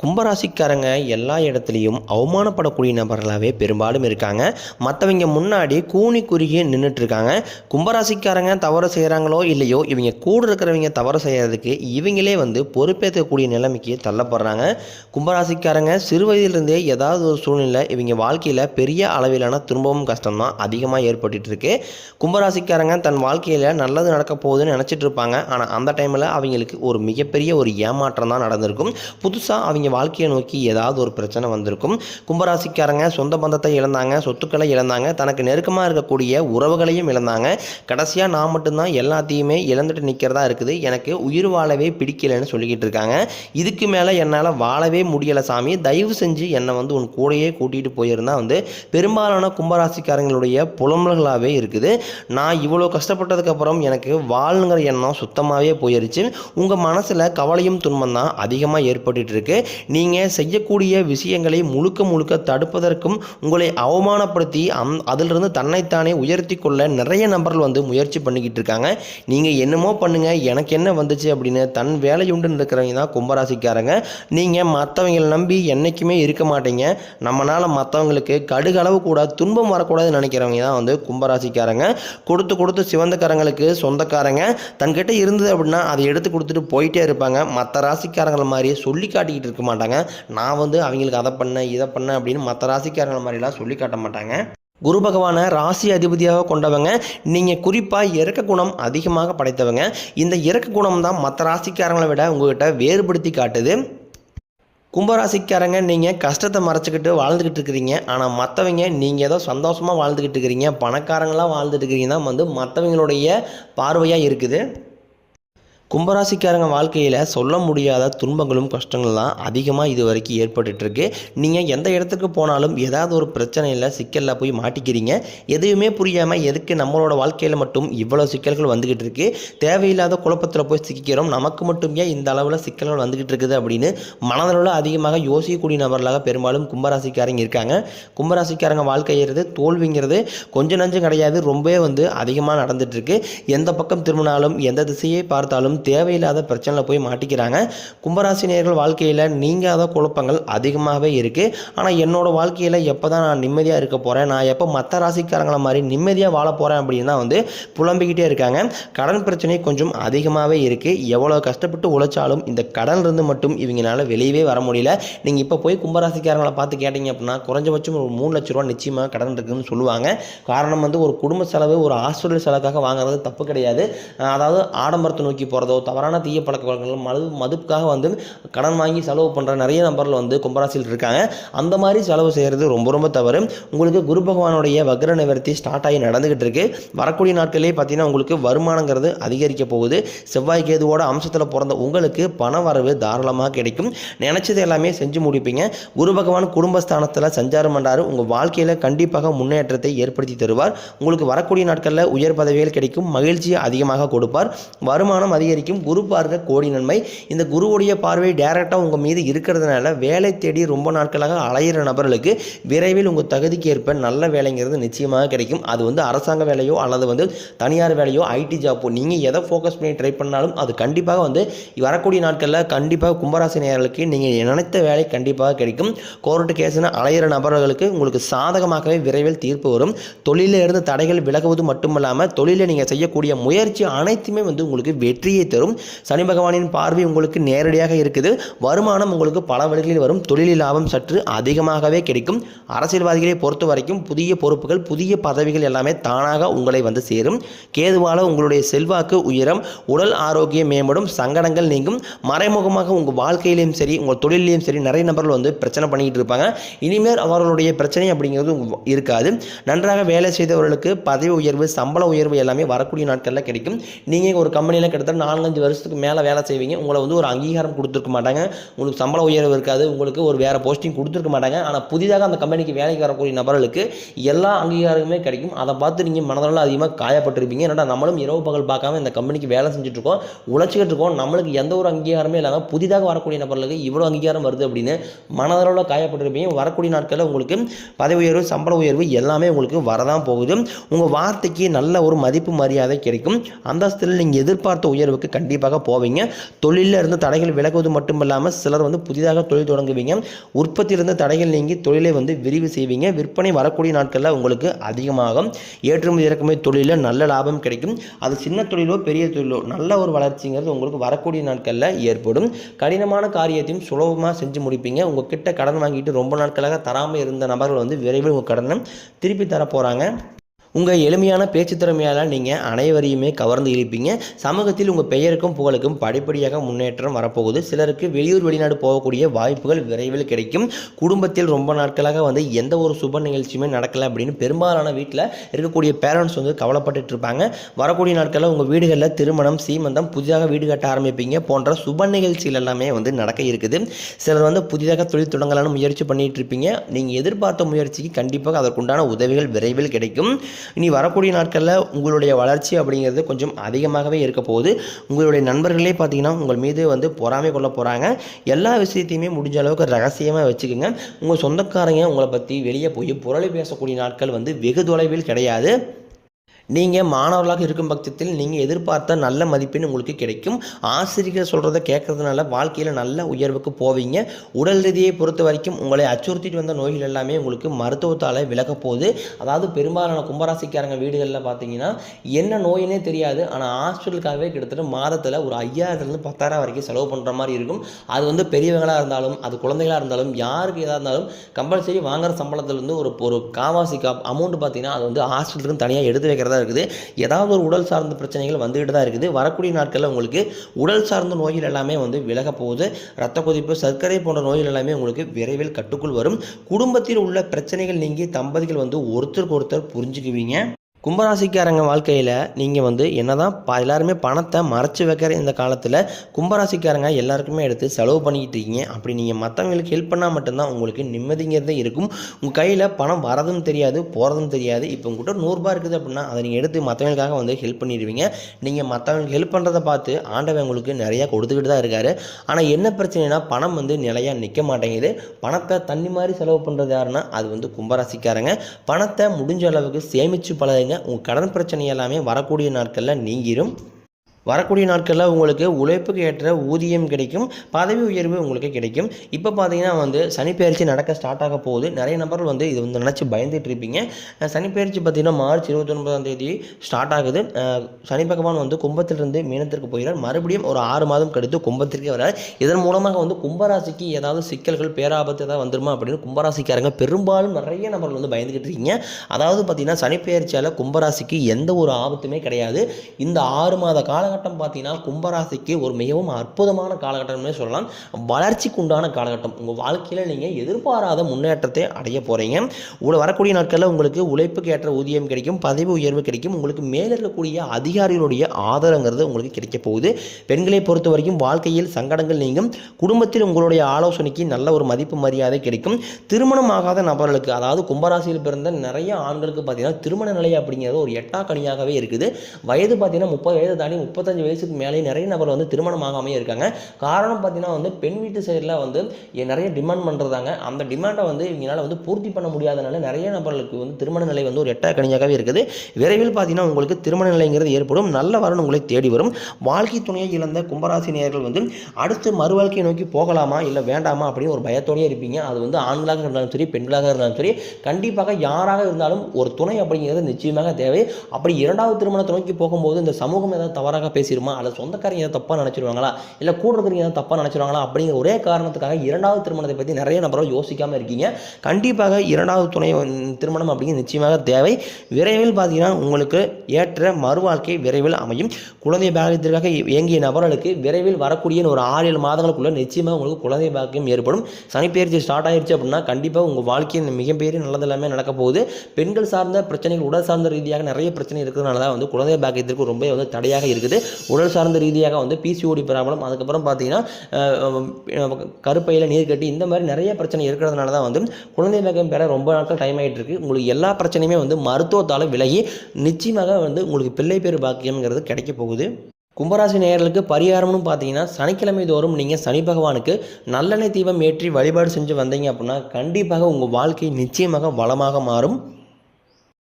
கும்பராசிக்காரங்க எல்லா இடத்துலையும் அவமானப்படக்கூடிய நபர்களாகவே பெரும்பாலும் இருக்காங்க. மற்றவங்க முன்னாடி கூனி குறுகி நின்றுட்டு இருக்காங்க கும்பராசிக்காரங்க தவறு செய்கிறாங்களோ இல்லையோ இவங்க கூட இருக்கிறவங்க தவறு செய்கிறதுக்கு இவங்களே வந்து பொறுப்பேற்கக்கூடிய நிலைமைக்கு தள்ளப்படுறாங்க. கும்பராசிக்காரங்க சிறு வயதிலிருந்தே ஏதாவது ஒரு சூழ்நிலை இவங்க வாழ்க்கையில் பெரிய அளவிலான துன்பமும் கஷ்டம் தான் அதிகமாக ஏற்பட்டுட்டு இருக்கு கும்பராசிக்காரங்க தன் வாழ்க்கையில் நல்லது நடக்க போகுதுன்னு நினச்சிட்டு இருப்பாங்க ஆனால் அந்த டைமில் அவங்களுக்கு ஒரு மிகப்பெரிய ஒரு ஏமாற்றம் தான் நடந்திருக்கும். புதுசாக அவங்க வாழ்க்கையை நோக்கி ஏதாவது ஒரு பிரச்சனை வந்திருக்கும். கும்பராசிக்காரங்க சொந்த பந்தத்தை இழந்தாங்க சொத்துக்களை இழந்தாங்க தனக்கு நெருக்கமாக இருக்கக்கூடிய உறவுகளையும் இழந்தாங்க. கடைசியாக நான் மட்டும்தான் எல்லாத்தையுமே இழந்துட்டு நிற்கிறதா இருக்குது. எனக்கு உயிர் வாழவே பிடிக்கலைன்னு சொல்லிக்கிட்டு இருக்காங்க. இதுக்கு மேலே என்னால் வாழவே முடியலை சாமி. தயவு செஞ்சு என்னை வந்து உன் கூடையே கூட்டிகிட்டு போயிருந்தா வந்து பெரும்பாலான கும்பராசிக்காரங்களுடைய புலம்பல்களாகவே இருக்குது. நான் இவ்வளோ கஷ்டப்பட்டதுக்கப்புறம் எனக்கு வாழ்ங்கிற எண்ணம் சுத்தமாகவே போயிருச்சு. உங்கள் மனசில் கவலையும் துன்பம் தான் அதிகமாக ஏற்பட்டுட்டு இருக்குது நீங்கள் செய்யக்கூடிய விஷயங்களை முழுக்க முழுக்க தடுப்பதற்கும் உங்களை அவமானப்படுத்தி அந் அதிலிருந்து தன்னைத்தானே உயர்த்தி கொள்ள நிறைய நபர்கள் வந்து முயற்சி பண்ணிக்கிட்டு இருக்காங்க. நீங்கள் என்னமோ பண்ணுங்கள் எனக்கு என்ன வந்துச்சு அப்படின்னு தன் வேலையுண்டு இருக்கிறவங்க தான் கும்பராசிக்காரங்க. நீங்கள் மற்றவங்களை நம்பி என்றைக்குமே இருக்க மாட்டீங்க. நம்மளால் மற்றவங்களுக்கு கடுகளவு கூட துன்பம் வரக்கூடாதுன்னு நினைக்கிறவங்க தான் வந்து கும்பராசிக்காரங்க. கொடுத்து கொடுத்து சிவந்தக்காரங்களுக்கு சொந்தக்காரங்க. தன்கிட்ட இருந்தது அப்படின்னா அதை எடுத்து கொடுத்துட்டு போயிட்டே இருப்பாங்க. மற்ற ராசிக்காரங்களை மாதிரி சொல்லி காட்டிக்கிட்டு இருக்க மாட்டாங்க. நான் வந்து அவங்களுக்கு அதை பண்ணேன் இதை பண்ணேன் அப்படின்னு மற்ற ராசிக்காரங்களை மாதிரிலாம் சொல்லி காட்ட மாட்டாங்க. குரு பகவானை ராசி அதிபதியாக கொண்டவங்க நீங்கள் குறிப்பாக இறக்க குணம் அதிகமாக படைத்தவங்க. இந்த இறக்க குணம் தான் மற்ற ராசிக்காரங்களை விட உங்ககிட்ட வேறுபடுத்தி காட்டுது. கும்பராசிக்காரங்க நீங்கள் கஷ்டத்தை மறைச்சிக்கிட்டு வாழ்ந்துக்கிட்டு இருக்கிறீங்க. ஆனால் மற்றவங்க நீங்கள் ஏதோ சந்தோஷமாக வாழ்ந்துக்கிட்டு இருக்கிறீங்க. பணக்காரங்களாக வாழ்ந்துட்டு இருக்கிறீங்க. தான் வந்து மற்றவங்களுடைய பார்வையாக இருக்குது. கும்பராசிக்காரங்க வாழ்க்கையில் சொல்ல முடியாத துன்பங்களும் கஷ்டங்களும் அதிகமாக இது வரைக்கும் ஏற்பட்டுட்ருக்கு. நீங்கள் எந்த இடத்துக்கு போனாலும் ஏதாவது ஒரு பிரச்சனையில் சிக்கலில் போய் மாட்டிக்கிறீங்க. எதுவுமே புரியாமல் எதுக்கு நம்மளோட வாழ்க்கையில் மட்டும் இவ்வளோ சிக்கல்கள் வந்துக்கிட்டு இருக்கு தேவையில்லாத குழப்பத்தில் போய் சிக்கிக்கிறோம். நமக்கு மட்டும் ஏன் இந்த அளவில் சிக்கல்கள் வந்துக்கிட்டு இருக்குது அப்படின்னு மனதளவில் அதிகமாக யோசிக்கக்கூடிய நபர்களாக பெரும்பாலும் கும்பராசிக்காரங்க இருக்காங்க. கும்பராசிக்காரங்க வாழ்க்கையிறது தோல்விங்கிறது கொஞ்சம் நஞ்சம் கிடையாது. ரொம்பவே வந்து அதிகமாக நடந்துட்டுருக்கு எந்த பக்கம் திரும்பினாலும் எந்த திசையை பார்த்தாலும் தேவையில்லாத பிரச்சனையில் போய் மாட்டிக்கிறாங்க. கும்பராசினியர்கள் வாழ்க்கையில் நீங்காத குழப்பங்கள் அதிகமாகவே இருக்குது ஆனால் என்னோடய வாழ்க்கையில் எப்போ தான் நான் நிம்மதியாக இருக்க போகிறேன் நான் எப்போ மற்ற ராசிக்காரங்களை மாதிரி நிம்மதியாக வாழ போகிறேன் அப்படின்னு தான் வந்து புலம்பிக்கிட்டே இருக்காங்க. கடன் பிரச்சனை கொஞ்சம் அதிகமாகவே இருக்குது எவ்வளோ கஷ்டப்பட்டு உழைச்சாலும் இந்த கடன்லேருந்து மட்டும் இவங்களால வெளியவே வர முடியல. நீங்கள் இப்போ போய் கும்பராசிக்காரங்களை பார்த்து கேட்டிங்க அப்படின்னா குறைஞ்சபட்சம் ஒரு மூணு லட்ச ரூபா நிச்சயமாக கடன் இருக்குதுன்னு சொல்லுவாங்க. காரணம் வந்து ஒரு குடும்ப செலவு ஒரு ஹாஸ்பிட்டல் செலவுக்காக வாங்குறது தப்பு கிடையாது. அதாவது ஆடம்பரத்தை நோக்கி போகிறது தவறான தீய பழக்க வழக்கங்களும் மது மதுக்காக வந்து கடன் வாங்கி செலவு பண்ணுற நிறைய நபர்கள் வந்து கும்பராசியில் இருக்காங்க. அந்த மாதிரி செலவு செய்கிறது ரொம்ப ரொம்ப தவறு. உங்களுக்கு குரு பகவானுடைய வக்ர நிவர்த்தி ஸ்டார்ட் ஆகி நடந்துகிட்டு இருக்கு. வரக்கூடிய நாட்களே பார்த்தீங்கன்னா உங்களுக்கு வருமானங்கிறது அதிகரிக்க போகுது. செவ்வாய் கேதுவோட அம்சத்தில் பிறந்த உங்களுக்கு பண வரவு தாராளமாக கிடைக்கும். நினைச்சது எல்லாமே செஞ்சு முடிப்பீங்க. குரு பகவான் குடும்பஸ்தானத்தில் சஞ்சாரம் பண்ணாரு உங்கள் வாழ்க்கையில் கண்டிப்பாக முன்னேற்றத்தை ஏற்படுத்தி தருவார். உங்களுக்கு வரக்கூடிய நாட்களில் உயர் பதவிகள் கிடைக்கும். மகிழ்ச்சியை அதிகமாக கொடுப்பார். வருமானம் அதிகரிக்கும் குரு பார்க்க கோடி நன்மை. இந்த குருவுடைய பார்வை டேரெக்டாக உங்கள் மீது இருக்கிறதுனால வேலை தேடி ரொம்ப நாட்களாக அலையிற நபர்களுக்கு விரைவில் உங்கள் தகுதிக்கு ஏற்ப நல்ல வேலைங்கிறது நிச்சயமாக கிடைக்கும். அது வந்து அரசாங்க வேலையோ அல்லது வந்து தனியார் வேலையோ ஐடி ஜாப்போ நீங்கள் எதை ஃபோக்கஸ் பண்ணி ட்ரை பண்ணாலும் அது கண்டிப்பாக வந்து வரக்கூடிய நாட்களில் கண்டிப்பாக கும்பராசி நேர்களுக்கு நீங்கள் நினைத்த வேலை கண்டிப்பாக கிடைக்கும். கோர்ட்டு கேஸ்னு அலையிற நபர்களுக்கு உங்களுக்கு சாதகமாகவே விரைவில் தீர்ப்பு வரும். தொழிலில் இருந்து தடைகள் விலகுவது மட்டுமல்லாமல் தொழிலில் நீங்கள் செய்யக்கூடிய முயற்சி அனைத்துமே வந்து உங்களுக்கு வெற்றியை தரும். சனி பகவானின் பார்வை உங்களுக்கு நேரடியாக இருக்குது. வருமானம் உங்களுக்கு பல வழிகளில் வரும். தொழிலில் லாபம் சற்று அதிகமாகவே கிடைக்கும். அரசியல்வாதிகளை பொறுத்த வரைக்கும் புதிய பொறுப்புகள் புதிய பதவிகள் எல்லாமே தானாக உங்களை வந்து சேரும். கேதுவால உங்களுடைய செல்வாக்கு உயரம். உடல் ஆரோக்கியம் மேம்படும். சங்கடங்கள் நீங்கும். மறைமுகமாக உங்கள் வாழ்க்கையிலையும் சரி உங்கள் தொழிலையும் சரி நிறைய நபர்கள் வந்து பிரச்சனை பண்ணிக்கிட்டு இருப்பாங்க. இனிமேல் அவர்களுடைய பிரச்சனை அப்படிங்கிறது இருக்காது. நன்றாக வேலை செய்தவர்களுக்கு பதவி உயர்வு சம்பள உயர்வு எல்லாமே வரக்கூடிய நாட்களில் கிடைக்கும். நீங்கள் ஒரு கம்பெனியில் கிட்டத்தட்ட நாலஞ்சு வருஷத்துக்கு மேலே வேலை செய்வீங்க. உங்களை வந்து ஒரு அங்கீகாரம் கொடுத்துருக்க மாட்டாங்க. உங்களுக்கு சம்பள உயர்வு இருக்காது. உங்களுக்கு ஒரு வேறு போஸ்டிங் கொடுத்துருக்க மாட்டாங்க. ஆனால் புதிதாக அந்த கம்பெனிக்கு வேலைக்கு வரக்கூடிய நபர்களுக்கு எல்லா அங்கீகாரமுமே கிடைக்கும். அதை பார்த்து நீங்கள் மனதளவில் அதிகமாக காயப்பட்டிருப்பீங்க. என்னடா நம்மளும் இரவு பகல் பார்க்காம இந்த கம்பெனிக்கு வேலை செஞ்சுட்டு இருக்கோம் உழைச்சிக்கிட்டு இருக்கோம். நம்மளுக்கு எந்த ஒரு அங்கீகாரமே இல்லாமல் புதிதாக வரக்கூடிய நபர்களுக்கு இவ்வளோ அங்கீகாரம் வருது அப்படின்னு மனதளவில் காயப்பட்டிருப்பீங்க. வரக்கூடிய நாட்களில் உங்களுக்கு பதவி உயர்வு சம்பள உயர்வு எல்லாமே உங்களுக்கு வரதான் போகுது. உங்கள் வார்த்தைக்கு நல்ல ஒரு மதிப்பு மரியாதை கிடைக்கும். அந்தஸ்தில் நீங்கள் எதிர்பார்த்த உயர்வுக்கு வாய்ப்புக்கு கண்டிப்பாக போவீங்க. தொழிலில் இருந்து தடைகள் விலகுவது மட்டும் இல்லாமல் சிலர் வந்து புதிதாக தொழில் தொடங்குவீங்க. உற்பத்தியிலிருந்து தடைகள் நீங்கி தொழிலை வந்து விரிவு செய்வீங்க. விற்பனை வரக்கூடிய நாட்களில் உங்களுக்கு அதிகமாகும். ஏற்றுமதி இறக்குமதி தொழிலில் நல்ல லாபம் கிடைக்கும். அது சின்ன தொழிலோ பெரிய தொழிலோ நல்ல ஒரு வளர்ச்சிங்கிறது உங்களுக்கு வரக்கூடிய நாட்களில் ஏற்படும். கடினமான காரியத்தையும் சுலபமாக செஞ்சு முடிப்பீங்க. உங்கள் கிட்ட கடன் வாங்கிட்டு ரொம்ப நாட்களாக தராமல் இருந்த நபர்கள் வந்து விரைவில் உங்கள் கடனை திருப்பி தர போகிறாங்க உங்கள் எளிமையான பேச்சு திறமையால் நீங்கள் அனைவரையுமே கவர்ந்து இருப்பீங்க சமூகத்தில் உங்கள் பெயருக்கும் புகழுக்கும் படிப்படியாக முன்னேற்றம் வரப்போகுது. சிலருக்கு வெளியூர் வெளிநாடு போகக்கூடிய வாய்ப்புகள் விரைவில் கிடைக்கும். குடும்பத்தில் ரொம்ப நாட்களாக வந்து எந்த ஒரு சுப நிகழ்ச்சியுமே நடக்கலை அப்படின்னு பெரும்பாலான வீட்டில் இருக்கக்கூடிய பேரண்ட்ஸ் வந்து கவலைப்பட்டு இருப்பாங்க. வரக்கூடிய நாட்களில் உங்கள் வீடுகளில் திருமணம் சீமந்தம் புதிதாக வீடு கட்ட ஆரம்பிப்பீங்க போன்ற சுப நிகழ்ச்சிகள் எல்லாமே வந்து நடக்க இருக்குது. சிலர் வந்து புதிதாக தொழில் தொடங்கலான்னு முயற்சி பண்ணிகிட்டு இருப்பீங்க. நீங்கள் எதிர்பார்த்த முயற்சிக்கு கண்டிப்பாக அதற்குண்டான உதவிகள் விரைவில் கிடைக்கும். இனி வரக்கூடிய நாட்களில் உங்களுடைய வளர்ச்சி அப்படிங்கிறது கொஞ்சம் அதிகமாகவே இருக்க போகுது. உங்களுடைய நண்பர்களே பார்த்தீங்கன்னா உங்கள் மீது வந்து பொறாமை கொள்ள போகிறாங்க எல்லா விஷயத்தையுமே முடிஞ்ச அளவுக்கு ரகசியமாக வச்சுக்கோங்க. உங்கள் சொந்தக்காரங்க உங்களை பற்றி வெளியே போய் புரளி பேசக்கூடிய நாட்கள் வந்து வெகு தொலைவில் கிடையாது. நீங்கள் மாணவர்களாக இருக்கும் பட்சத்தில் நீங்கள் எதிர்பார்த்த நல்ல மதிப்பெண் உங்களுக்கு கிடைக்கும். ஆசிரியர் சொல்கிறத கேட்கறதுனால வாழ்க்கையில் நல்ல உயர்வுக்கு போவீங்க. உடல் ரீதியை பொறுத்த வரைக்கும் உங்களை அச்சுறுத்திட்டு வந்த நோய்கள் எல்லாமே உங்களுக்கு மருத்துவத்தால் விலக போகுது. அதாவது பெரும்பாலான கும்பராசிக்காரங்க வீடுகளில் பார்த்தீங்கன்னா என்ன நோயினே தெரியாது. ஆனால் ஹாஸ்பிட்டலுக்காகவே கிட்டத்தட்ட மாதத்தில் ஒரு ஐயாயிரத்துலேருந்து பத்தாயிரம் வரைக்கும் செலவு பண்ணுற மாதிரி இருக்கும். அது வந்து பெரியவங்களாக இருந்தாலும் அது குழந்தைகளாக இருந்தாலும் யாருக்கு எதாக இருந்தாலும் கம்பல்சரி வாங்குற சம்பளத்துலேருந்து ஒரு ஒரு காவாசி கா அமௌண்ட் பார்த்தீங்கன்னா அது வந்து ஹாஸ்பிட்டலுக்கு தனியாக எடுத்து வைக்கிறதா இருக்குது. ஏதாவது ஒரு உடல் சார்ந்த பிரச்சனைகள் வந்துகிட்டு தான் இருக்குது. வரக்கூடிய நாட்களில் உங்களுக்கு உடல் சார்ந்த நோய்கள் எல்லாமே வந்து விலக போகுது. ரத்த கொதிப்பு சர்க்கரை போன்ற நோய்கள் எல்லாமே உங்களுக்கு விரைவில் கட்டுக்குள் வரும். குடும்பத்தில் உள்ள பிரச்சனைகள் நீங்கி தம்பதிகள் வந்து ஒருத்தருக்கு ஒருத்தர் புரிஞ்சுக்குவீங்க. கும்பராசிக்காரங்க வாழ்க்கையில் நீங்கள் வந்து என்னதான் ப எல்லாருமே பணத்தை மறைச்சு வைக்கிற இந்த காலத்தில் கும்பராசிக்காரங்க எல்லாருக்குமே எடுத்து செலவு பண்ணிக்கிட்டு இருக்கீங்க. அப்படி நீங்கள் மற்றவங்களுக்கு ஹெல்ப் பண்ணால் மட்டும்தான் உங்களுக்கு நிம்மதிங்கிறதே இருக்கும். உங்கள் கையில் பணம் வரதும் தெரியாது போகிறதும் தெரியாது. இப்போ உங்கள்கிட்ட நூறுரூபா இருக்குது அப்படின்னா அதை நீங்கள் எடுத்து மற்றவங்களுக்காக வந்து ஹெல்ப் பண்ணிடுவீங்க. நீங்கள் மற்றவங்களுக்கு ஹெல்ப் பண்ணுறதை பார்த்து ஆண்டவன் உங்களுக்கு நிறையா கொடுத்துக்கிட்டு தான் இருக்காரு. ஆனால் என்ன பிரச்சனைனா பணம் வந்து நிலையாக நிற்க மாட்டேங்குது. பணத்தை தண்ணி மாதிரி செலவு பண்ணுறது யாருன்னா அது வந்து கும்பராசிக்காரங்க. பணத்தை முடிஞ்ச அளவுக்கு சேமித்து பழகுங்க. உங்கள் கடன் பிரச்சனை எல்லாமே வரக்கூடிய நாட்களில் நீங்கிரும். வரக்கூடிய நாட்களில் உங்களுக்கு உழைப்புக்கு ஏற்ற ஊதியம் கிடைக்கும் பதவி உயர்வு உங்களுக்கு கிடைக்கும். இப்போ பார்த்தீங்கன்னா வந்து சனிப்பெயர்ச்சி நடக்க ஸ்டார்ட் ஆக போகுது. நிறைய நபர்கள் வந்து இது வந்து நினச்சி பயந்துட்டு இருப்பீங்க. சனிப்பெயர்ச்சி பார்த்தீங்கன்னா மார்ச் இருபத்தொன்பதாம் தேதி ஸ்டார்ட் ஆகுது. சனி பகவான் வந்து கும்பத்திலிருந்து மீனத்திற்கு போகிறார். மறுபடியும் ஒரு ஆறு மாதம் கழித்து கும்பத்திற்கே வரார். இதன் மூலமாக வந்து கும்பராசிக்கு ஏதாவது சிக்கல்கள் பேராபத்து ஏதாவது வந்துருமா அப்படின்னு கும்பராசிக்காரங்க பெரும்பாலும் நிறைய நபர்கள் வந்து பயந்துக்கிட்டு இருக்கீங்க. அதாவது பார்த்தீங்கன்னா சனிப்பெயர்ச்சியால் கும்பராசிக்கு எந்த ஒரு ஆபத்துமே கிடையாது. இந்த ஆறு மாத காலகட்டம் பார்த்தீங்கன்னா கும்பராசிக்கு ஒரு மிகவும் அற்புதமான காலகட்டம்னே சொல்லலாம். வளர்ச்சிக்கு உண்டான காலகட்டம். உங்கள் வாழ்க்கையில் நீங்கள் எதிர்பாராத முன்னேற்றத்தை அடைய போகிறீங்க உங்களை வரக்கூடிய நாட்களில் உங்களுக்கு உழைப்புக்கு ஏற்ற ஊதியம் கிடைக்கும் பதவி உயர்வு கிடைக்கும். உங்களுக்கு மேலே இருக்கக்கூடிய அதிகாரிகளுடைய ஆதரங்கிறது உங்களுக்கு கிடைக்க போகுது. பெண்களை பொறுத்த வரைக்கும் வாழ்க்கையில் சங்கடங்கள் நீங்கும். குடும்பத்தில் உங்களுடைய ஆலோசனைக்கு நல்ல ஒரு மதிப்பு மரியாதை கிடைக்கும். திருமணம் ஆகாத நபர்களுக்கு அதாவது கும்பராசியில் பிறந்த நிறைய ஆண்களுக்கு பார்த்தீங்கன்னா திருமண நிலை அப்படிங்கிறது ஒரு எட்டா கனியாகவே இருக்குது. வயது பார்த்தீங்கன்னா முப்பது வயது தாண்டி முப்பத்தஞ்சு வயசுக்கு மேலே நிறைய நபர் வந்து திருமணம் ஆகாமே இருக்காங்க. காரணம் பார்த்தீங்கன்னா வந்து பெண் வீட்டு சைடில் வந்து நிறைய டிமாண்ட் பண்ணுறதாங்க அந்த டிமாண்டை வந்து இவங்களால வந்து பூர்த்தி பண்ண முடியாதனால நிறைய நபர்களுக்கு வந்து திருமண நிலை வந்து ஒரு எட்டா கணியாகவே இருக்குது. விரைவில் பார்த்தீங்கன்னா உங்களுக்கு திருமண நிலைங்கிறது ஏற்படும். நல்ல வரன் உங்களை தேடி வரும். வாழ்க்கை துணையை இழந்த கும்பராசி நேயர்கள் வந்து அடுத்து மறுவாழ்க்கையை நோக்கி போகலாமா இல்லை வேண்டாமா அப்படின்னு ஒரு பயத்தோடயே இருப்பீங்க. அது வந்து ஆண்களாக இருந்தாலும் சரி பெண்களாக இருந்தாலும் சரி கண்டிப்பாக யாராக இருந்தாலும் ஒரு துணை அப்படிங்கிறது நிச்சயமாக தேவை. அப்படி இரண்டாவது திருமணத்தை நோக்கி போகும்போது இந்த சமூகம் ஏதாவது தவறாக பேசிடுமா அல்லது சொந்தக்காரங்க ஏதாவது தப்பாக நினச்சிருவாங்களா? இல்லை கூட இருக்கிறவங்க ஏதாவது தப்பாக நினச்சிருவாங்களா? அப்படிங்கிற ஒரே காரணத்துக்காக இரண்டாவது திருமணத்தை பற்றி நிறைய நபர்கள் யோசிக்காமல் இருக்கீங்க. கண்டிப்பாக இரண்டாவது துணை திருமணம் அப்படிங்கிறது நிச்சயமாக தேவை. விரைவில் பார்த்தீங்கன்னா உங்களுக்கு ஏற்ற மறுவாழ்க்கை விரைவில் அமையும். குழந்தை பாக்கியத்திற்காக இயங்கிய நபர்களுக்கு விரைவில் வரக்கூடிய ஒரு ஆறு ஏழு மாதங்களுக்குள்ள நிச்சயமாக உங்களுக்கு குழந்தை பாக்கியம் ஏற்படும். சனிப்பெயர்ச்சி ஸ்டார்ட் ஆயிடுச்சு அப்படின்னா கண்டிப்பாக உங்கள் வாழ்க்கையின் மிகப்பெரிய நல்லது எல்லாமே நடக்க போகுது. பெண்கள் சார்ந்த பிரச்சனைகள் உடல் சார்ந்த ரீதியாக நிறைய பிரச்சனை இருக்கிறதுனால தான் வந்து குழந்தை பாக்கியத்திற்கு ரொம்ப வந்து தடையாக இருக்குது. உடல் சார்ந்த ரீதியாக வந்து பிசிஓடி ப்ராப்ளம் அதுக்கப்புறம் பார்த்தீங்கன்னா கருப்பையில் நீர் கட்டி இந்த மாதிரி நிறைய பிரச்சனை இருக்கிறதுனால தான் வந்து குழந்தை பாக்கியம் பெற ரொம்ப நாட்கள் டைம் ஆகிட்டு இருக்கு. உங்களுக்கு எல்லா பிரச்சனையுமே வந்து மருத்துவத்தால் விலகி நிச்சயமாக வந்து உங்களுக்கு பிள்ளை பேர் பாக்கியம்ங்கிறது கிடைக்க போகுது. கும்பராசி நேயர்களுக்கு பரிகாரம்னு பார்த்தீங்கன்னா சனிக்கிழமை தோறும் நீங்கள் சனி பகவானுக்கு நல்லெண்ணெய் தீபம் ஏற்றி வழிபாடு செஞ்சு வந்தீங்க அப்படின்னா கண்டிப்பாக உங்கள் வாழ்க்கை நிச்சயமாக வளமாக மாறும்.